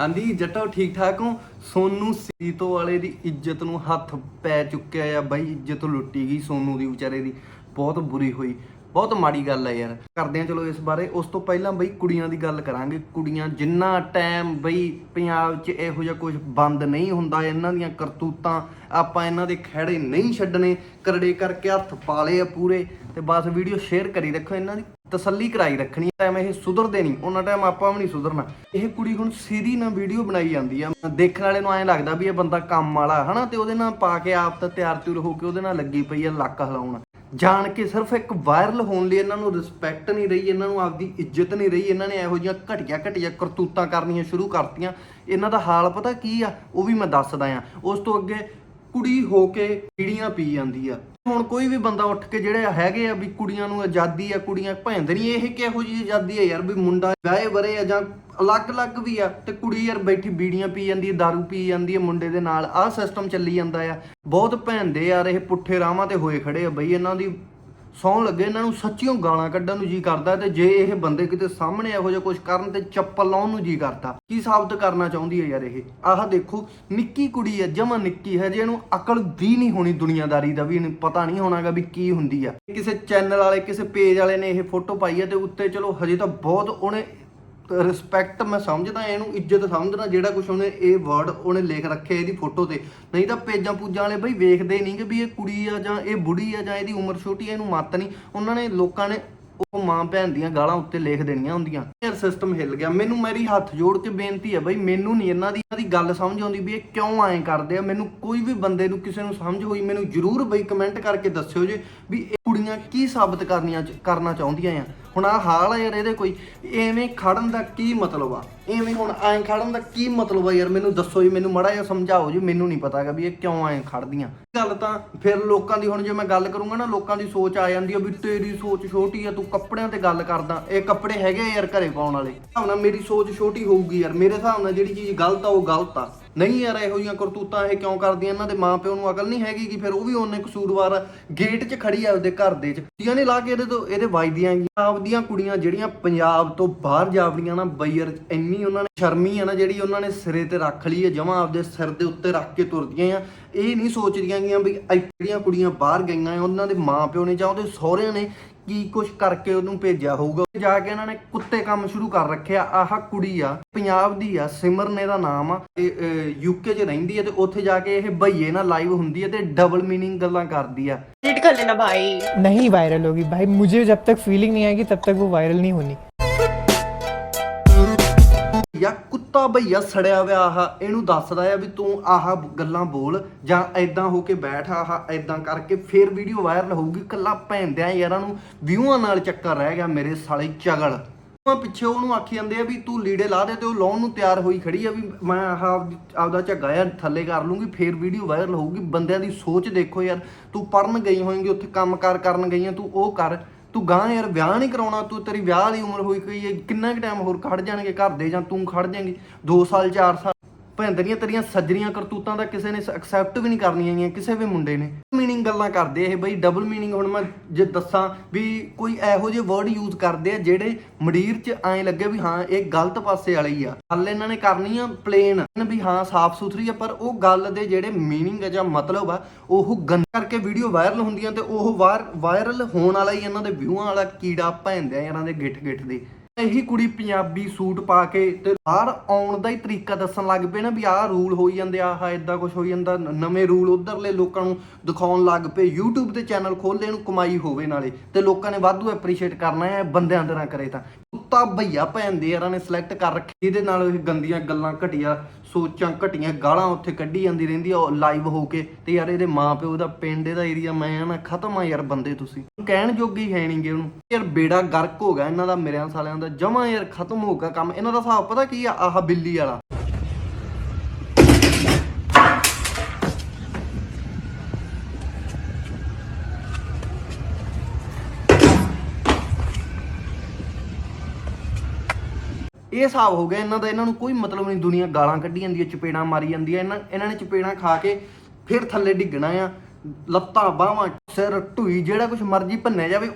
ਹਾਂਜੀ, ਜੱਟੋ, ਠੀਕ ਠਾਕ ਹੋ? ਸੋਨੂ ਸੀਤੋ ਵਾਲੇ ਦੀ ਇੱਜ਼ਤ ਨੂੰ ਹੱਥ ਪੈ ਚੁੱਕਿਆ ਆ ਬਾਈ, ਇੱਜ਼ਤ ਲੁੱਟੀ ਗਈ ਸੋਨੂ ਦੀ, ਵਿਚਾਰੇ ਦੀ। ਬਹੁਤ ਬੁਰੀ ਹੋਈ। ਬਹੁਤ ਮਾੜੀ ਗੱਲ ਹੈ ਯਾਰ। ਕਰਦੇ ਆ ਚਲੋ ਇਸ ਬਾਰੇ। ਉਸ ਤੋਂ ਪਹਿਲਾਂ ਬਈ, ਕੁੜੀਆਂ ਦੀ ਗੱਲ ਕਰਾਂਗੇ। ਕੁੜੀਆਂ ਜਿੰਨਾ ਟਾਈਮ ਬਈ, ਪੰਜਾਬ 'ਚ ਇਹੋ ਜਿਹਾ ਕੁਝ ਬੰਦ ਨਹੀਂ ਹੁੰਦਾ, ਇਹਨਾਂ ਦੀਆਂ ਕਰਤੂਤਾਂ ਆਪਾਂ ਇਹਨਾਂ ਦੇ ਖਹਿੜੇ ਨਹੀਂ ਛੱਡਣੇ। ਕਰੜੇ ਕਰਕੇ ਹੱਥ ਪਾ ਲਏ ਆ ਪੂਰੇ। ਤੇ ਬਸ ਵੀਡੀਓ ਸ਼ੇਅਰ ਕਰੀ ਰੱਖੋ। ਇਹਨਾਂ ਦੀ ਤਸੱਲੀ ਕਰਾਈ ਰੱਖਣੀ ਟਾਈਮ ਇਹ ਸੁਧਰਦੇ ਨਹੀਂ, ਉਹਨਾਂ ਟਾਈਮ ਆਪਾਂ ਵੀ ਨਹੀਂ ਸੁਧਰਨਾ। ਇਹ ਕੁੜੀ ਹੁਣ ਸਿਰੀ ਨਾਲ ਵੀਡੀਓ ਬਣਾਈ ਜਾਂਦੀ ਆ। ਦੇਖਣ ਵਾਲੇ ਨੂੰ ਐਂ ਲੱਗਦਾ ਵੀ ਇਹ ਬੰਦਾ ਕੰਮ ਵਾਲਾ, ਹਨਾ? ਤੇ ਉਹਦੇ ਨਾਲ ਪਾ ਕੇ ਆਪ ਤਾਂ ਤਿਆਰ ਤਿਉਰ ਹੋ ਕੇ ਉਹਦੇ ਨਾਲ ਲੱਗੀ ਪਈ ਆ, ਲੱਕ ਹਿਲਾਉਣ। ਜਾਣ ਕੇ ਸਿਰਫ ਇੱਕ ਵਾਇਰਲ ਹੋਣ ਲਈ ਇਹਨਾਂ ਨੂੰ ਰਿਸਪੈਕਟ ਨਹੀਂ ਰਹੀ, ਇਹਨਾਂ ਨੂੰ ਆਪਦੀ ਇੱਜ਼ਤ ਨਹੀਂ ਰਹੀ, ਇਹਨਾਂ ਨੇ ਇਹੋ ਜਿਹੀਆਂ ਘਟੀਆਂ ਘਟੀਆਂ ਕਰਤੂਤਾਂ ਕਰਨੀਆਂ ਸ਼ੁਰੂ ਕਰਤੀਆਂ। ਇਹਨਾਂ ਦਾ ਹਾਲ ਪਤਾ ਕੀ ਆ? ਉਹ ਵੀ ਮੈਂ ਦੱਸਦਾ ਆ। ਉਸ ਤੋਂ ਅੱਗੇ ਕੁੜੀ ਹੋ ਕੇ ਪੀੜੀਆਂ ਪੀ ਜਾਂਦੀ ਆ। ਹੁਣ ਕੋਈ ਵੀ ਬੰਦਾ ਉੱਠ ਕੇ ਜਿਹੜੇ ਹੈਗੇ ਆ ਵੀ ਕੁੜੀਆਂ ਨੂੰ ਆਜ਼ਾਦੀ ਆ, ਕੁੜੀਆਂ ਭੈਂਦ ਨਹੀਂ ਇਹ ਕਿਹੋ ਜਿਹੀ ਆਜ਼ਾਦੀ ਆ ਯਾਰ ਵੀ ਮੁੰਡਾ ਵਿਆਹੇ ਬਰੇ ਆ ਜਾਂ ਅਲੱਗ-ਅਲੱਗ ਵੀ ਆ ਤੇ ਕੁੜੀ ਯਾਰ ਬੈਠੀ ਬੀੜੀਆਂ ਪੀ ਜਾਂਦੀ ਹੈ दारू ਪੀ ਜਾਂਦੀ ਹੈ ਮੁੰਡੇ ਦੇ ਨਾਲ ਆਹ ਸਿਸਟਮ ਚੱਲੀ ਜਾਂਦਾ ਆ। ਬਹੁਤ ਭੈਂਦੇ ਯਾਰ ਇਹ ਪੁੱਠੇ ਰਾਹਾਂ ਤੇ ਹੋਏ ਖੜੇ ਆ ਬਈ, ਇਹਨਾਂ ਦੀ ਸੌਣ ਲੱਗੇ, ਇਹਨਾਂ ਨੂੰ ਸੱਚੀਓ ਗਾਲਾਂ ਕੱਢਣ ਨੂੰ ਜੀ ਕਰਦਾ ਤੇ ਜੇ ਇਹ ਬੰਦੇ ਕਿਤੇ ਸਾਹਮਣੇ ਇਹੋ ਜਿਹਾ ਕੁਝ ਕਰਨ ਤੇ ਚੱਪਲ ਲਾਉਣ ਨੂੰ ਜੀ ਕਰਦਾ, ਕੀ ਸਾਬਤ ਕਰਨਾ ਚਾਹੁੰਦੀ ਹੈ ਯਾਰ ਇਹ? ਆਹ ਦੇਖੋ, ਨਿੱਕੀ ਕੁੜੀ ਹੈ, ਜਮਾ ਨਿੱਕੀ ਹੈ, ਜੇ ਇਹਨੂੰ ਅਕਲ ਵੀ ਨਹੀਂ ਹੋਣੀ ਦੁਨੀਆਦਾਰੀ ਦਾ, ਵੀ ਇਹਨੂੰ ਪਤਾ ਨਹੀਂ ਹੋਣਾਗਾ ਵੀ ਕੀ ਹੁੰਦੀ ਆ। ਕਿਸੇ ਚੈਨਲ ਵਾਲੇ, ਕਿਸੇ ਪੇਜ ਵਾਲੇ ਨੇ ਇਹ ਫੋਟੋ ਪਾਈ ਹੈ ਤੇ ਉੱਤੇ ਚਲੋ ਹਜੇ ਤਾਂ ਬਹੁਤ ਉਹਨੇ ਰਿਸਪੈਕਟ ਮੈਂ ਸਮਝਦਾ, ਇਹਨੂੰ ਇੱਜ਼ਤ ਸਮਝਦਾ, ਜਿਹੜਾ ਕੁਝ ਉਹਨੇ ਇਹ ਵਰਡ ਉਹਨੇ ਲਿਖ ਰੱਖਿਆ ਇਹਦੀ ਫੋਟੋ ਤੇ। ਨਹੀਂ ਤਾਂ ਪੇਜਾਂ ਪੂਜਾਂ ਵਾਲੇ ਬਈ ਵੇਖਦੇ ਨਹੀਂ ਕਿ ਵੀ ਇਹ ਕੁੜੀ ਆ ਜਾਂ ਇਹ ਬੁੜੀ ਆ ਜਾਂ ਇਹਦੀ ਉਮਰ ਛੋਟੀ ਆ, ਇਹਨੂੰ ਮੱਤ ਨਹੀਂ ਉਹਨਾਂ ਨੇ ਲੋਕਾਂ ਨੇ ਉਹ ਮਾਂ ਭੈਣ ਦੀਆਂ ਗਾਲਾਂ ਉੱਤੇ ਲਿਖ ਦੇਣੀਆਂ ਹੁੰਦੀਆਂ। ਯਾਰ ਸਿਸਟਮ ਹਿੱਲ ਗਿਆ। ਮੈਨੂੰ ਮੇਰੀ ਹੱਥ ਜੋੜ ਕੇ ਬੇਨਤੀ ਹੈ ਬਈ, ਮੈਨੂੰ ਨਹੀਂ ਇਹਨਾਂ ਦੀ ਇਹਨਾਂ ਦੀ ਗੱਲ ਸਮਝ ਆਉਂਦੀ ਵੀ ਇਹ ਕਿਉਂ ਐਂ ਕਰਦੇ ਆ। ਮੈਨੂੰ ਕੋਈ ਵੀ ਬੰਦੇ ਨੂੰ ਕਿਸੇ ਨੂੰ ਸਮਝ ਹੋਈ, ਮੈਨੂੰ ਜਰੂਰ ਬਈ ਕਮੈਂਟ ਕਰਕੇ ਦੱਸਿਓ ਜੇ ਵੀ ਇਹ ਕੁੜੀਆਂ ਕੀ ਸਾਬਤ ਕਰਨੀਆਂ ਕਰਨਾ ਚਾਹੁੰਦੀਆਂ ਆ? ਹੁਣ ਆ ਹਾਲ ਆ ਯਾਰ ਇਹਦੇ ਕੋਈ। ਐਵੇਂ ਖੜਨ ਦਾ ਕੀ ਮਤਲਬ ਆ? ਐਵੇਂ ਹੁਣ ਐਂ ਖੜਨ ਦਾ ਕੀ ਮਤਲਬ ਆ ਯਾਰ? ਮੈਨੂੰ ਦੱਸੋ ਜੀ, ਮੈਨੂੰ ਮੜਾ ਜਿਹਾ ਸਮਝਾਓ ਜੀ, ਮੈਨੂੰ ਨਹੀਂ ਪਤਾਗਾ ਵੀ ਇਹ ਕਿਉਂ ਐਂ ਖੜਦੀਆਂ। ਗੱਲ ਤਾਂ ਫਿਰ ਲੋਕਾਂ ਦੀ ਹੁਣ ਜੇ ਮੈਂ ਗੱਲ ਕਰੂੰਗਾ ਨਾ, ਲੋਕਾਂ ਦੀ ਸੋਚ ਆ ਜਾਂਦੀ ਆ ਵੀ ਤੇਰੀ ਸੋਚ ਛੋਟੀ ਆ, ਤੂੰ ਕੱਪੜਿਆਂ ਤੇ ਗੱਲ ਕਰਦਾ। ਇਹ ਕੱਪੜੇ ਹੈਗੇ ਆ ਯਾਰ ਘਰੇ ਪਾਉਣ ਵਾਲੇ। ਹਿਸਾਬ ਨਾਲ ਮੇਰੀ ਸੋਚ ਛੋਟੀ ਹੋਊਗੀ ਯਾਰ। ਮੇਰੇ ਹਿਸਾਬ ਨਾਲ ਜਿਹੜੀ ਚੀਜ਼ ਗਲਤ ਆ, ਉਹ ਗਲਤ ਆ। ਨਹੀਂ ਯਾਰ, ਇਹੋ ਜਿਹੀਆਂ ਕਰਤੂਤਾਂ ਇਹ ਕਿਉਂ ਕਰਦੀਆਂ? ਇਹਨਾਂ ਦੇ ਮਾਪਿਓ ਨੂੰ ਅਕਲ ਨਹੀਂ ਹੈਗੀ ਕਿ ਫਿਰ ਉਹ ਵੀ ਉਹਨੇ ਕਸੂਰਵਾਰ ਗੇਟ 'ਚ ਖੜੀ ਆ ਉਹਦੇ ਘਰ ਦੇ 'ਚ। ਕੁੜੀਆਂ ਨੇ ਲਾ ਕੇ ਇਹਦੇ ਤੋਂ, ਇਹਦੇ ਵੱਜਦੀਆਂ ਹੈਗੀਆਂ। ਆਪਦੀਆਂ ਕੁੜੀਆਂ ਜਿਹੜੀਆਂ ਪੰਜਾਬ ਤੋਂ ਬਾਹਰ ਜਾਵੜੀਆਂ ਨਾ ਬਈਰ ਇੰਨੀ ਉਹਨਾਂ ਨੇ ਸ਼ਰਮੀ ਆ ਨਾ, ਜਿਹੜੀ ਉਹਨਾਂ ਨੇ ਸਿਰੇ ਤੇ ਰੱਖ ਲਈ ਹੈ ਜਮਾਂ ਆਪਦੇ ਸਿਰ ਦੇ ਉੱਤੇ ਰੱਖ ਕੇ ਤੁਰਦੀਆਂ ਆ। ਇਹ ਨਹੀਂ ਸੋਚਦੀਆਂ ਗੀਆਂ ਵੀ ਜਿਹੜੀਆਂ ਕੁੜੀਆਂ ਬਾਹਰ ਗਈਆਂ ਉਹਨਾਂ ਦੇ ਮਾਪਿਓ ਨੇ ਜਾਂ ਉਹਦੇ ਸਹੁਰਿਆਂ ਨੇ ਕੀ ਕੁਛ ਕਰਕੇ ਉਹਨੂੰ ਭੇਜਿਆ ਹੋਊਗਾ ਜਾ ਕੇ ਇਹਨਾਂ ਨੇ ਕੁੱਤੇ ਕੰਮ ਸ਼ੁਰੂ ਕਰ ਰੱਖਿਆ ਆਹ ਕੁੜੀ ਆ ਪੰਜਾਬ ਦੀ ਆ ਸਿਮਰਨ ਇਹਦਾ ਨਾਮ ਆ ਯੂਕੇ 'ਚ ਰਹਿੰਦੀ ਹੈ ਤੇ ਉੱਥੇ ਜਾ ਕੇ ਇਹ ਭਈਏ ਨਾਲ ਲਾਈਵ ਹੁੰਦੀ ਹੈ ਤੇ ਡਬਲ ਮੀਨਿੰਗ ਗੱਲਾਂ ਕਰਦੀ ਆ डिलीट कर लेना भाई नहीं वायरल होगी भाई मुझे जब तक फीलिंग नहीं आएगी तब तक वो वायरल नहीं होनी ਯਾ ਕੁੱਤਾ ਭਈਆ ਸੜਿਆ ਹੋਇਆ ਆਹ, ਇਹਨੂੰ ਦੱਸਦਾ ਆ ਵੀ ਤੂੰ ਆਹ ਗੱਲਾਂ ਬੋਲ, ਜਾਂ ਐਦਾਂ ਹੋ ਕੇ ਬੈਠ ਆਹ ਐਦਾਂ ਕਰਕੇ ਫੇਰ ਵੀਡੀਓ ਵਾਇਰਲ ਹੋਊਗੀ ਕੱਲਾ ਭੈਂਦਿਆਂ ਯਾਰਾਂ ਨੂੰ ਵਿਊਆਂ ਨਾਲ ਚੱਕਰ ਰਹਿ ਗਿਆ ਮੇਰੇ ਸਾਲੇ ਚਗਲ ਉਹ ਪਿੱਛੇ ਉਹਨੂੰ ਆਖੀ ਜਾਂਦੇ ਆ ਵੀ ਤੂੰ ਲੀੜੇ ਲਾ ਦੇ ਤੇ ਉਹ ਲਾਉਣ ਨੂੰ ਤਿਆਰ ਹੋਈ ਖੜੀ ਆ ਵੀ ਮੈਂ ਆਹ ਆਪਦਾ ਝੱਗਾ ਯਾਰ ਥੱਲੇ ਕਰ ਲੂੰਗੀ, ਫੇਰ ਵੀਡੀਓ ਵਾਇਰਲ ਹੋਊਗੀ, ਬੰਦਿਆਂ ਦੀ ਸੋਚ ਦੇਖੋ ਯਾਰ, ਤੂੰ ਪੜਨ ਗਈ ਹੋਏਂਗੀ, ਉੱਥੇ ਕੰਮਕਾਰ ਕਰਨ ਗਈ ਆ ਤੂੰ ਉਹ ਕਰ। ਤੂੰ ਗਾਂ ਯਾਰ, ਵਿਆਹ ਨਹੀਂ ਕਰਾਉਣਾ, ਤੂੰ ਤੇਰੀ ਵਿਆਹ ਵਾਲੀ ਉਮਰ ਹੋਈ ਗਈ ਹੈ, ਕਿੰਨਾ ਕੁ ਟਾਈਮ ਹੋਰ ਖੜ ਜਾਣਗੇ ਘਰ ਦੇ ਜਾਂ ਤੂੰ ਖੜ ਜਾਏਂਗੀ? 2 ਸਾਲ 4 ਸਾਲ ਭੈਂਦਰੀਆਂ ਤੇਰੀਆਂ ਸੱਜਰੀਆਂ ਕਰਤੂਤਾਂ ਦਾ ਕਿਸੇ ਨੇ ਐਕਸੈਪਟ ਵੀ ਨਹੀਂ ਕਰਨੀਆਂ ਹੈਗੀਆਂ ਕਿਸੇ ਵੀ ਮੁੰਡੇ ਨੇ। ਮੀਨਿੰਗ ਗੱਲਾਂ ਕਰਦੇ ਇਹ ਬਈ ਡਬਲ ਮੀਨਿੰਗ ਹੁਣ ਮੈਂ ਜੇ ਦੱਸਾਂ ਵੀ ਕੋਈ ਇਹੋ ਜਿਹੇ ਵਰਡ ਯੂਜ਼ ਕਰਦੇ ਆ ਜਿਹੜੇ ਮਡੀਰ 'ਚ ਐਂ ਲੱਗੇ ਵੀ ਹਾਂ, ਇਹ ਗਲਤ ਪਾਸੇ ਵਾਲੀ ਆ। ਗੱਲ ਇਹਨਾਂ ਨੇ ਕਰਨੀ ਆ ਪਲੇਨ ਵੀ ਹਾਂ, ਸਾਫ਼ ਸੁਥਰੀ ਆ, ਪਰ ਉਹ ਗੱਲ ਦੇ ਜਿਹੜੇ ਮੀਨਿੰਗ ਆ ਜਾਂ ਮਤਲਬ ਆ, ਉਹ ਗੰਦ ਕਰਕੇ ਵੀਡੀਓ ਵਾਇਰਲ ਹੁੰਦੀਆਂ ਤੇ ਉਹ ਵਾਇਰਲ ਹੋਣ ਵਾਲਾ ਹੀ ਇਹਨਾਂ ਦੇ ਵਿਊਆਂ ਵਾਲਾ ਕੀੜਾ ਭੈਂਦੇ ਆ ਇਹਨਾਂ ਦੇ ਗਿੱਠ ਗਿੱਠ ਦੇ। ਇਹੀ ਕੁੜੀ ਪੰਜਾਬੀ ਸੂਟ ਪਾ ਕੇ ਤੇ ਬਾਹਰ ਆਉਣ ਦਾ ਹੀ ਤਰੀਕਾ ਦੱਸਣ ਲੱਗ ਪਏ ਨਾ ਵੀ ਆਹ ਰੂਲ ਹੋਈ ਜਾਂਦੇ, ਆਹ ਇਦਾਂ ਕੁਝ ਹੋਈ ਜਾਂਦਾ ਨਵੇਂ ਰੂਲ ਉਧਰਲੇ ਲੋਕਾਂ ਨੂੰ ਦਿਖਾਉਣ ਲੱਗ ਪਏ। YouTube ਤੇ ਚੈਨਲ ਖੋਲ੍ਹਦੇ ਨੂੰ ਕਮਾਈ ਹੋਵੇ ਨਾਲੇ ਤੇ ਲੋਕਾਂ ਨੇ ਵਾਧੂ ਐਪਰੀਸ਼ੀਏਟ ਕਰਨਾ ਹੈ, ਬੰਦਿਆਂ ਦੇ ਤਰ੍ਹਾਂ ਕਰੇ ਤਾਂ। ਕੁੱਤਾ ਭਈਆ ਭੈਣ ਦੇ ਯਾਰਾਂ ਨੇ ਸਿਲੈਕਟ ਕਰ ਰੱਖੀ, ਇਹਦੇ ਨਾਲ ਇਹ ਗੰਦੀਆਂ ਗੱਲਾਂ ਘਟੀਆ ਸੋਚਾਂ ਘਟੀਆਂ, ਗਾਲਾਂ ਉੱਥੇ ਕੱਢੀ ਜਾਂਦੀ ਰਹਿੰਦੀ ਆ ਲਾਈਵ ਹੋ ਕੇ। ਤੇ ਯਾਰ ਇਹਦੇ ਮਾਪਿਓ ਦਾ ਪਿੰਡ, ਇਹਦਾ ਏਰੀਆ ਮੈਂ ਆ ਨਾ ਖਤਮ ਆ ਯਾਰ ਬੰਦੇ ਤੁਸੀਂ। ਕਹਿਣ ਜੋਗੀ ਹੀ ਹੈ ਨਹੀਂਗੇ ਉਹਨੂੰ। ਯਾਰ ਬੇੜਾ ਗਰਕ ਹੋ ਗਿਆ ਇਹਨਾਂ ਦਾ ਮੇਰਿਆਂ ਸਾਲਿਆਂ ਦਾ। ਜਮਾ ਯਾਰ ਖਤਮ ਹੋ ਗਿਆ ਕੰਮ। ਇਹਨਾਂ ਦਾ ਹਿਸਾਬ ਪਤਾ ਕੀ ਆ? ਆਹ ਬਿੱਲੀ ਵਾਲਾ। ਇਹ ਹਿਸਾਬ ਹੋ ਗਿਆ ਇਹਨਾਂ ਦਾ, ਇਹਨਾਂ ਨੂੰ ਕੋਈ ਮਤਲਬ ਨਹੀਂ, ਦੁਨੀਆ ਗਾਲਾਂ ਕੱਢੀ ਜਾਂਦੀ ਹੈ ਚਪੇੜਾਂ ਮਾਰੀ ਜਾਂਦੀ ਹੈ ਇਹਨਾਂ ਇਹਨਾਂ ਨੇ ਚਪੇੜਾਂ ਖਾ ਕੇ ਫਿਰ ਥੱਲੇ ਡਿੱਗਣਾ ਆ, ਲੱਤਾਂ ਬਾਹਾਂ, ਸਿਰ, ਢੂਈ, ਜਿਹੜਾ ਕੁਝ ਮਰਜ਼ੀ ਭੰਨਿਆ ਜਾਵੇ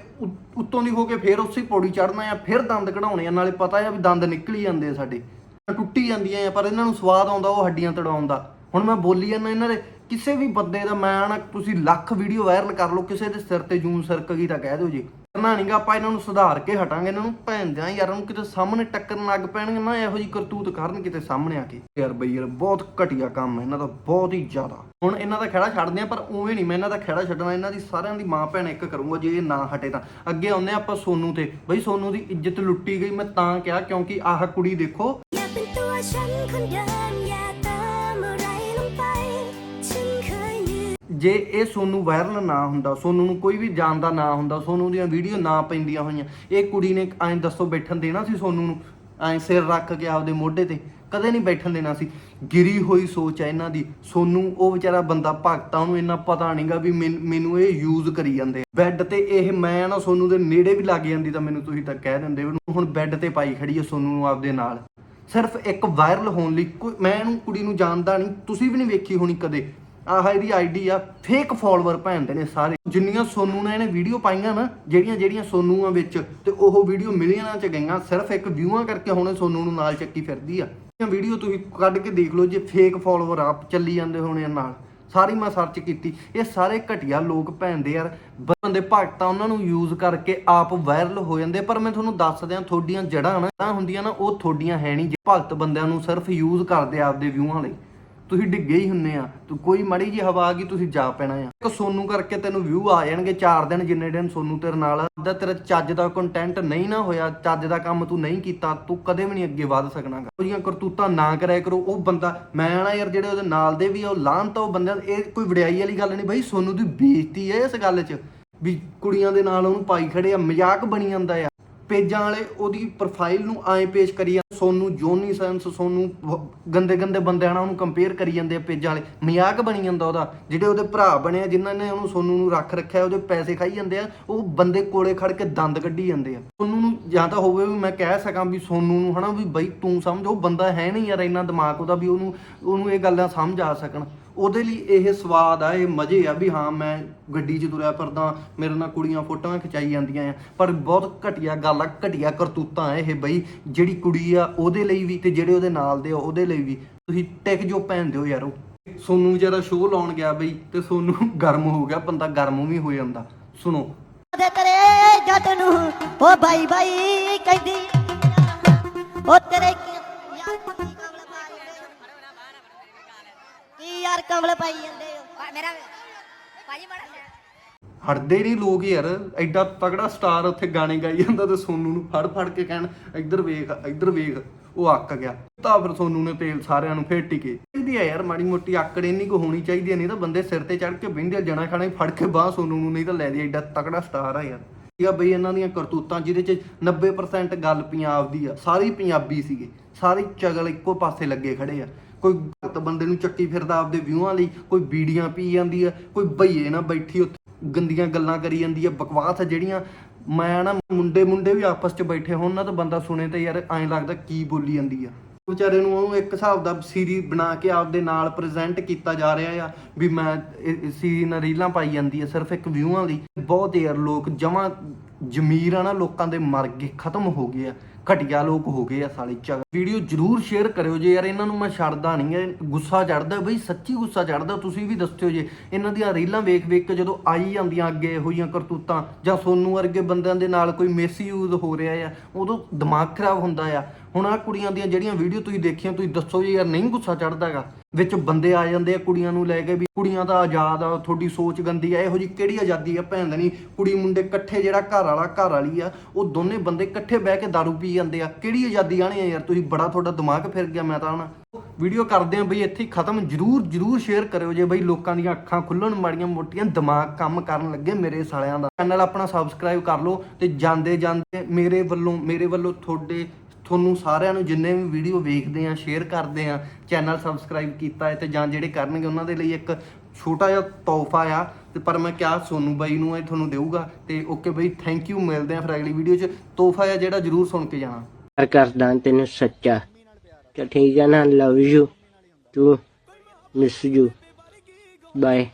ਉੱਤੋਂ ਦੀ ਹੋ ਕੇ ਫਿਰ ਉਸੇ ਪੌੜੀ ਚੜਨਾ ਆ, ਫਿਰ ਦੰਦ ਕਢਾਉਣੇ ਆ, ਨਾਲੇ ਪਤਾ ਆ ਵੀ ਦੰਦ ਨਿਕਲ ਹੀ ਜਾਂਦੇ ਆ ਸਾਡੇ। ਟੁੱਟੀ ਜਾਂਦੀਆਂ ਆ, ਪਰ ਇਹਨਾਂ ਨੂੰ ਸਵਾਦ ਆਉਂਦਾ ਉਹ ਹੱਡੀਆਂ ਤੜਾਉਣ ਦਾ। ਹੁਣ ਮੈਂ ਬੋਲੀ ਜਾਂਦਾ ਇਹਨਾਂ ਦੇ, ਕਿਸੇ ਵੀ ਬੰਦੇ ਦਾ ਮੈਂ ਨਾ, ਤੁਸੀਂ ਲੱਖ ਵੀਡੀਓ ਵਾਇਰਲ ਕਰ ਲਓ, ਕਿਸੇ ਦੇ ਸਿਰ ਤੇ ਜੂਨ ਸਰਕ ਗਈ ਤਾਂ ਕਹਿ ਦਿਓ ਜੀ। ਕਰਨਾ ਨਹੀਂਗਾ ਆਪਾਂ ਇਹਨਾਂ ਨੂੰ ਸੁਧਾਰ ਕੇ ਹਟਾਂਗੇ, ਇਹਨਾਂ ਨੂੰ ਭੈਣਦਿਆਂ ਯਾਰ ਨੂੰ ਕਿਤੇ ਸਾਹਮਣੇ ਟੱਕਰਨ ਲੱਗ ਪੈਣਗੇ ਨਾ, ਇਹੋ ਜੀ ਕਰਤੂਤ ਕਰਨ ਕਿਤੇ ਸਾਹਮਣੇ ਆ ਕੇ। ਯਾਰ ਬਈ, ਯਾਰ ਬਹੁਤ ਘਟੀਆ ਕੰਮ ਹੈ, ਇਹਨਾਂ ਦਾ ਬਹੁਤ ਹੀ ਜ਼ਿਆਦਾ। ਹੁਣ ਇਹਨਾਂ ਦਾ ਖੇੜਾ ਛੱਡਦੇ ਆ ਪਰ ਉਵੇਂ ਨਹੀਂ ਮੈਂ ਇਹਨਾਂ ਦਾ ਖੇੜਾ ਛੱਡਣਾ, ਇਹਨਾਂ ਦੀ ਸਾਰਿਆਂ ਦੀ ਮਾਂ ਭੈਣ ਇੱਕ ਕਰੂੰਗਾ ਜੇ ਇਹ ਨਾ ਹਟੇ ਤਾਂ। ਅੱਗੇ ਆਉਂਦੇ ਆਪਾਂ ਸੋਨੂ ਤੇ। ਬਈ, ਸੋਨੂ ਦੀ ਇੱਜ਼ਤ ਲੁੱਟੀ ਗਈ, ਮੈਂ ਤਾਂ ਕਿਹਾ, ਕਿਉਂਕਿ ਆਹ ਕੁੜੀ ਦੇਖੋ। ਜੇ ਇਹ ਸੋਨੂੰ ਵਾਇਰਲ ਨਾ ਹੁੰਦਾ, ਸੋਨੂੰ ਨੂੰ ਕੋਈ ਵੀ ਜਾਣਦਾ ਨਾ ਹੁੰਦਾ, ਸੋਨੂੰ ਦੀਆਂ ਵੀਡੀਓ ਨਾ ਪੈਂਦੀਆਂ ਹੋਈਆਂ, ਇਹ ਕੁੜੀ ਨੇ ਐਂ ਦੱਸੋ ਬੈਠਣ ਦੇਣਾ ਸੀ ਸੋਨੂ ਨੂੰ? ਐਂ ਸਿਰ ਰੱਖ ਕੇ ਆਪਦੇ ਮੋਢੇ ਤੇ? ਕਦੇ ਨਹੀਂ ਬੈਠਣ ਦੇਣਾ ਸੀ। ਗਿਰੀ ਹੋਈ ਸੋਚ ਹੈ ਇਹਨਾਂ ਦੀ। ਸੋਨੂ, ਉਹ ਵਿਚਾਰਾ ਬੰਦਾ ਭਗਤਾ ਉਹਨੂੰ ਇੰਨਾ ਪਤਾ ਨਹੀਂਗਾ ਵੀ ਮੈਨ- ਮੈਨੂੰ ਇਹ ਯੂਜ਼ ਕਰੀ ਜਾਂਦੇ ਬੈੱਡ ਤੇ ਇਹ ਮੈਂ ਨਾ ਸੋਨੂੰ ਦੇ ਨੇੜੇ ਵੀ ਲੱਗ ਜਾਂਦੀ ਤਾਂ ਮੈਨੂੰ ਤੁਸੀਂ ਤਾਂ ਕਹਿ ਦਿੰਦੇ ਵੀ ਹੁਣ ਬੈੱਡ ਤੇ ਪਾਈ ਖੜੀ ਹੈ ਸੋਨੂੰ ਨੂੰ ਆਪਦੇ ਨਾਲ। ਸਿਰਫ ਇੱਕ ਵਾਇਰਲ ਹੋਣ ਲਈ ਕੋਈ ਮੈਂ ਇਹਨੂੰ ਕੁੜੀ ਨੂੰ ਜਾਣਦਾ ਨਹੀਂ। ਤੁਸੀਂ ਵੀ ਨਹੀਂ ਵੇਖੀ ਹੋਣੀ ਕਦੇ। ਆਹ ਇਹਦੀ ਆਈਡੀ ਆ। ਫੇਕ ਫਾਲੋਅਰ ਭੈਣਦੇ ਨੇ ਸਾਰੇ। ਜਿੰਨੀਆਂ ਸੋਨੂ ਨੇ ਇਹਨੇ ਵੀਡੀਓ ਪਾਈਆਂ ਨਾ, ਜਿਹੜੀਆਂ ਜਿਹੜੀਆਂ ਸੋਨੂ ਆ ਵਿੱਚ, ਤੇ ਉਹ ਵੀਡੀਓ ਮਿਲੀਅਨਾਂ ਚ ਗਈਆਂ। ਸਿਰਫ ਇੱਕ ਵਿਊਆਂ ਕਰਕੇ ਹੁਣ ਇਹ ਸੋਨੂ ਨੂੰ ਨਾਲ ਚੱਕੀ ਫਿਰਦੀ ਆ। ਇਹ ਵੀਡੀਓ ਤੁਸੀਂ ਕੱਢ ਕੇ ਦੇਖ ਲਓ ਜੇ ਫੇਕ ਫਾਲੋਅਰ ਆਪ ਚੱਲੀ ਜਾਂਦੇ ਹੋਣੇ ਆ ਨਾਲ। ਸਾਰੀ ਮੈਂ ਸਰਚ ਕੀਤੀ। ਇਹ ਸਾਰੇ ਘਟੀਆ ਲੋਕ ਭੈਣਦੇ ਯਾਰ। ਬੰਦੇ ਭਗਤਾਂ ਉਹਨਾਂ ਨੂੰ ਯੂਜ਼ ਕਰਕੇ ਆਪ ਵਾਇਰਲ ਹੋ ਜਾਂਦੇ ਪਰ ਮੈਂ ਤੁਹਾਨੂੰ ਦੱਸ ਦਿਆਂ, ਤੁਹਾਡੀਆਂ ਜੜ੍ਹਾਂ ਨਾ ਹੁੰਦੀਆਂ ਨਾ, ਉਹ ਤੁਹਾਡੀਆਂ ਹੈ ਨਹੀਂ। ਜੇ ਭਗਤ ਬੰਦਿਆਂ ਨੂੰ ਸਿਰਫ ਯੂਜ਼ ਕਰਦੇ ਆਪਦੇ ਵਿਊਆਂ ਲਈ। ਤੁਸੀਂ ਡਿੱਗੇ ਹੀ ਹੁੰਨੇ ਆ। ਤੂੰ ਕੋਈ ਮੜੀ ਜੀ ਹਵਾ ਆ ਗਈ ਤੁਸੀਂ ਜਾ ਪੈਣਾ ਆ। ਇੱਕ ਸੋਨੂ ਕਰਕੇ ਤੈਨੂੰ ਵਿਊ ਆ ਜਾਣਗੇ 4 ਦਿਨ ਜਿੰਨੇ ਦਿਨ ਸੋਨੂ ਤੇਰੇ ਨਾਲ ਦਾ ਤੇਰਾ ਚੱਜ ਦਾ ਕੰਟੈਂਟ ਨਹੀਂ ਨਾ ਹੋਇਆ ਚੱਜ ਦਾ ਕੰਮ ਤੂੰ ਨਹੀਂ ਕੀਤਾ ਤੂੰ ਕਦੇ ਵੀ ਨਹੀਂ ਅੱਗੇ ਵਧ ਸਕਣਾਗਾ। ਉਹਦੀਆਂ ਕਰਤੂਤਾਂ ਨਾ ਕਰਿਆ ਕਰੋ ਉਹ ਬੰਦਾ ਮੈਂ ਨਾ ਯਾਰ ਜਿਹੜੇ ਉਹਦੇ ਨਾਲ ਦੇ ਵੀ ਆ, ਉਹ ਲਾਹਨ ਤਾਂ ਉਹ ਬੰਦੇ ਇਹ ਕੋਈ ਵਡਿਆਈ ਵਾਲੀ ਗੱਲ ਨਹੀਂ ਬਈ ਸੋਨੂ ਦੀ ਬੇਇੱਜ਼ਤੀ ਹੈ ਇਸ ਗੱਲ 'ਚ। ਵੀ ਕੁੜੀਆਂ ਦੇ ਨਾਲ ਉਹਨੂੰ ਪਾਈ ਖੜੇ ਆ ਮਜ਼ਾਕ ਬਣੀ ਜਾਂਦਾ ਆ। ਪੇਜਾਂ ਵਾਲੇ ਉਹਦੀ ਪ੍ਰੋਫਾਈਲ ਨੂੰ ਐਂ ਪੇਸ਼ ਕਰੀ ਸੋਨੂੰ ਜੋਨੀ ਸੈਂਸ, ਸੋਨੂੰ ਗੰਦੇ ਗੰਦੇ ਬੰਦਿਆਂ ਨਾਲ ਉਹਨੂੰ ਕੰਪੇਅਰ ਕਰੀ ਜਾਂਦੇ ਆ ਪੇਜਾਂ ਵਾਲੇ। ਮਜ਼ਾਕ ਬਣੀ ਜਾਂਦਾ ਉਹਦਾ। ਜਿਹੜੇ ਉਹਦੇ ਭਰਾ ਬਣੇ ਆ, ਜਿਨ੍ਹਾਂ ਨੇ ਉਹਨੂੰ ਸੋਨੂੰ ਨੂੰ ਰੱਖ ਰੱਖਿਆ, ਉਹਦੇ ਪੈਸੇ ਖਾਈ ਜਾਂਦੇ ਆ, ਉਹ ਬੰਦੇ ਕੋਲੇ ਖੜ ਕੇ ਦੰਦ ਕੱਢੀ ਜਾਂਦੇ ਆ। ਸੋਨੂੰ ਨੂੰ ਜਾਂ ਤਾਂ ਹੋਵੇ ਵੀ ਮੈਂ ਕਹਿ ਸਕਾਂ ਵੀ ਸੋਨੂੰ ਨੂੰ ਹਨਾ, ਵੀ ਬਈ ਤੂੰ ਸਮਝ, ਉਹ ਬੰਦਾ ਹੈ ਨਹੀਂ ਯਾਰ ਇੰਨਾ ਦਿਮਾਗ ਉਹਦਾ ਵੀ ਉਹਨੂੰ ਉਹਨੂੰ ਇਹ ਗੱਲਾਂ ਸਮਝ ਆ ਸਕਣ। ਉਹਦੇ ਲਈ ਇਹ ਸਵਾਦ ਆ, ਇਹ ਮਜ਼ੇ ਆ ਵੀ ਹਾਂ, ਮੈਂ ਗੱਡੀ 'ਚ ਤੁਰਿਆ ਫਿਰਦਾ, ਮੇਰੇ ਨਾਲ ਕੁੜੀਆਂ ਫੋਟੋਆਂ ਖਿਚਾਈ ਜਾਂਦੀਆਂ ਆ। ਪਰ ਬਹੁਤ ਘਟੀਆ ਗੱਲ ਆ, ਘਟੀਆ ਕਰਤੂਤਾਂ ਆ ਇਹ ਬਈ, ਜਿਹੜੀ ਕੁੜੀ ਆ ਉਹਦੇ ਲਈ ਵੀ ਤੇ ਜਿਹੜੇ ਉਹਦੇ ਨਾਲ ਦੇ ਆ, ਉਹਦੇ ਲਈ ਵੀ। ਤੁਸੀਂ ਟਿਕ ਜੋ ਭੈਣ ਦਿਓ ਯਾਰ। ਸੋਨੂੰ ਜਿਹੜਾ ਸ਼ੋਅ ਲਾਉਣ ਗਿਆ ਬਈ ਤੇ ਸੋਨੂੰ ਗਰਮ ਹੋ ਗਿਆ, ਬੰਦਾ ਗਰਮ ਵੀ ਹੋ ਜਾਂਦਾ। ਸੁਣੋ। ਦੇ ਤੇਰੇ ਜੱਟ ਨੂੰ ਓ ਬਾਈ ਬਾਈ ਕਹਿੰਦੀ ਓ ਤੇਰੇ ਯਾਰ ਕਮਲ ਪਾਈ ਜਾਂਦੇ ਹੋ। ਮੇਰਾ ਭਾਜੀ ਬੜਾ ਹਟਦੇ ਨਹੀਂ ਲੋਕ ਯਾਰ ਐਡਾ ਤਗੜਾ ਸਟਾਰ ਉੱਥੇ ਗਾਣੇ ਗਾਈ ਜਾਂਦਾ ਤੇ ਸੋਨੂ ਨੂੰ ਫੜ ਫੜ ਕੇ ਕਹਿਣ ਇੱਧਰ ਵੇਖ ਇੱਧਰ ਵੇਖ। ਉਹ ਅੱਕ ਗਿਆ। ਤਾਂ ਫਿਰ ਸੋਨੂ ਨੇ ਤੇਲ ਸਾਰਿਆਂ ਨੂੰ ਫੇਰ ਟਿਕੇ। ਚਾਹੀਦੀ ਆ ਯਾਰ ਮਾੜੀ ਮੋਟੀ ਆਕੜ ਇੰਨੀ ਕੁ ਹੋਣੀ ਚਾਹੀਦੀ ਨਹੀਂ ਤਾਂ ਬੰਦੇ ਸਿਰ ਤੇ ਚੜ ਕੇ ਬਹਿੰਦੇ ਜਣਾ ਖਾਣਾ ਹੀ ਫੜ ਕੇ ਬਾਹ ਸੋਨੂ ਨੂੰ ਨਹੀਂ ਤਾਂ ਲੈ ਦੀ ਐਡਾ ਤਗੜਾ ਸਟਾਰ ਆ ਯਾਰ। ਠੀਕ ਆ ਬਈ ਇਹਨਾਂ ਦੀਆਂ ਕਰਤੂਤਾਂ ਜਿਹਦੇ ਚ 90% ਗੱਲ ਪੰਜਾਬ ਦੀ ਆ। ਸਾਰੀ ਪੰਜਾਬੀ ਸੀਗੇ। ਸਾਰੀ ਚਗਲ ਇੱਕੋ ਪਾਸੇ ਲੱਗੇ ਖੜੇ ਆ। ਕੋਈ ਗਲਤ ਬੰਦੇ ਨੂੰ ਚੱਕੀ ਫਿਰਦਾ ਆਪਦੇ ਵਿਊਆਂ ਲਈ, ਕੋਈ ਬੀੜੀਆਂ ਪੀ ਜਾਂਦੀ ਆ, ਕੋਈ ਬਈਏ ਨਾ ਬੈਠੀ ਉੱਥੇ, ਗੰਦੀਆਂ ਗੱਲਾਂ ਕਰੀ ਜਾਂਦੀ ਆ, ਬਕਵਾਸ ਜਿਹੜੀਆਂ ਮੈਂ ਨਾ ਮੁੰਡੇ ਮੁੰਡੇ ਵੀ ਆਪਸ 'ਚ ਬੈਠੇ ਹੋਣ ਨਾ ਤਾਂ ਬੰਦਾ ਸੁਣੇ ਤੇ ਯਾਰ ਐਂ ਲੱਗਦਾ ਕੀ ਬੋਲੀ ਜਾਂਦੀ ਆ। ਵਿਚਾਰੇ ਨੂੰ ਉਹਨੂੰ ਇੱਕ ਹਿਸਾਬ ਦਾ ਸੀਰੀ ਬਣਾ ਕੇ ਆਪਦੇ ਨਾਲ ਪ੍ਰੈਜ਼ੈਂਟ ਕੀਤਾ ਜਾ ਰਿਹਾ ਆ ਵੀ ਮੈਂ ਸੀਰੀ ਨਾਲ ਰੀਲਾਂ ਪਾਈ ਜਾਂਦੀ ਆ ਸਿਰਫ ਇੱਕ ਵਿਊਆਂ ਲਈ। ਬਹੁਤ ਯਾਰ ਲੋਕ ਜਮਾ ਜ਼ਮੀਰ ਆ ਨਾ, ਲੋਕਾਂ ਦੇ ਮਰ ਗਏ, ਖਤਮ ਹੋ ਗਏ ਆ। ਘਟੀਆ ਲੋਕ ਹੋ ਗਏ ਆ ਸਾਲੇ ਚਗ। ਵੀਡੀਓ ਜਰੂਰ ਸ਼ੇਅਰ ਕਰਿਓ ਜੇ ਯਾਰ ਇਹਨਾਂ ਨੂੰ ਮੈਂ ਛੱਡਦਾ ਨਹੀਂ ਹੈ ਗੁੱਸਾ ਚੜਦਾ ਬਈ, ਸੱਚੀ ਗੁੱਸਾ ਚੜਦਾ ਤੁਸੀਂ ਵੀ ਦੱਸਿਓ ਜੇ। ਇਹਨਾਂ ਦੀਆਂ ਰੀਲਾਂ ਵੇਖ ਵੇਖ ਕੇ ਜਦੋਂ ਆਈ ਜਾਂਦੀਆਂ ਅੱਗੇ ਇਹੋ ਜਿਹੀਆਂ ਕਰਤੂਤਾਂ, ਜਾਂ ਸੋਨੂ ਵਰਗੇ ਬੰਦਿਆਂ ਦੇ ਨਾਲ ਕੋਈ ਮਿਸਯੂਜ਼ ਹੋ ਰਿਹਾ ਆ, ਉਦੋਂ ਦਿਮਾਗ ਖਰਾਬ ਹੁੰਦਾ ਆ। ਹੁਣ ਆ ਕੁੜੀਆਂ ਦੀਆਂ ਜਿਹੜੀਆਂ ਵੀਡੀਓ ਤੁਸੀਂ ਦੇਖੀਆਂ, ਤੁਸੀਂ ਦੱਸੋ ਜੇ ਯਾਰ ਨਹੀਂ ਗੁੱਸਾ ਚੜਦਾਗਾ ਵਿੱਚ ਬੰਦੇ ਆ ਜਾਂਦੇ ਆ ਕੁੜੀਆਂ ਨੂੰ ਲੈ ਕੇ ਵੀ ਕੁੜੀਆਂ ਦਾ ਆਜ਼ਾਦ ਆ, ਤੁਹਾਡੀ ਸੋਚ ਗੰਦੀ ਆ, ਇਹੋ ਜੀ ਕਿਹੜੀ ਆਜ਼ਾਦੀ ਆ ਭੈਣ ਨਹੀਂ ਕੁੜੀ ਮੁੰਡੇ ਇਕੱਠੇ ਜਿਹੜਾ ਘਰ ਵਾਲਾ, ਘਰ ਵਾਲੀ ਆ, ਉਹ ਦੋਨੇ ਬੰਦੇ ਇਕੱਠੇ ਬਹਿ ਕੇ दारू ਪੀ ਜਾਂਦੇ ਆ। ਕਿਹੜੀ ਆਜ਼ਾਦੀ ਆਣੀ ਆ ਯਾਰ, ਤੁਸੀਂ ਬੜਾ ਤੁਹਾਡਾ ਦਿਮਾਗ ਫਿਰ ਗਿਆ ਮੈਂ ਤਾਂ ਹੁਣ। ਵੀਡੀਓ ਕਰਦੇ ਆ ਬਈ, ਇੱਥੇ ਖਤਮ, ਜਰੂਰ ਜਰੂਰ ਸ਼ੇਅਰ ਕਰਿਓ ਜੇ ਬਈ ਲੋਕਾਂ ਦੀਆਂ ਅੱਖਾਂ ਖੁੱਲਣ, ਮਾੜੀਆਂ ਮੋਟੀਆਂ ਦਿਮਾਗ ਕੰਮ ਕਰਨ ਲੱਗੇ ਮੇਰੇ ਸਾਲਿਆਂ ਦਾ। ਚੈਨਲ ਆਪਣਾ ਸਬਸਕ੍ਰਾਈਬ ਕਰ ਲਓ ਤੇ ਜਾਂਦੇ ਜਾਂਦੇ ਮੇਰੇ ਵੱਲੋਂ ਮੇਰੇ ਵੱਲੋਂ ਤੁਹਾਡੇ ਤੁਹਾਨੂੰ ਸਾਰਿਆਂ ਨੂੰ ਜਿੰਨੇ ਵੀ ਵੀਡੀਓ ਵੇਖਦੇ ਆ ਸ਼ੇਅਰ ਕਰਦੇ ਆ ਚੈਨਲ ਸਬਸਕ੍ਰਾਈਬ ਕੀਤਾ ਹੈ ਤੇ ਜਾਂ ਜਿਹੜੇ ਕਰਨਗੇ ਉਹਨਾਂ ਦੇ ਲਈ ਇੱਕ ਛੋਟਾ ਜਿਹਾ ਤੋਹਫਾ ਆ। ਤੇ ਪਰ ਮੈਂ ਕਿਹਾ ਸੋਨੂ ਬਾਈ ਨੂੰ ਇਹ ਤੁਹਾਨੂੰ ਦੇਊਗਾ ਤੇ ਓਕੇ ਬਾਈ ਥੈਂਕ ਯੂ ਮਿਲਦੇ ਆ ਫਿਰ ਅਗਲੀ ਵੀਡੀਓ 'ਚ। ਤੋਹਫਾ ਆ ਜਿਹੜਾ ਜਰੂਰ ਸੁਣ ਕੇ ਜਾਣਾ। ਪਿਆਰ ਕਰਦਾ ਤੈਨੂੰ ਸੱਚਾ। ਤੇ ਠੀਕ ਹੈ ਨਾ love you too miss you bye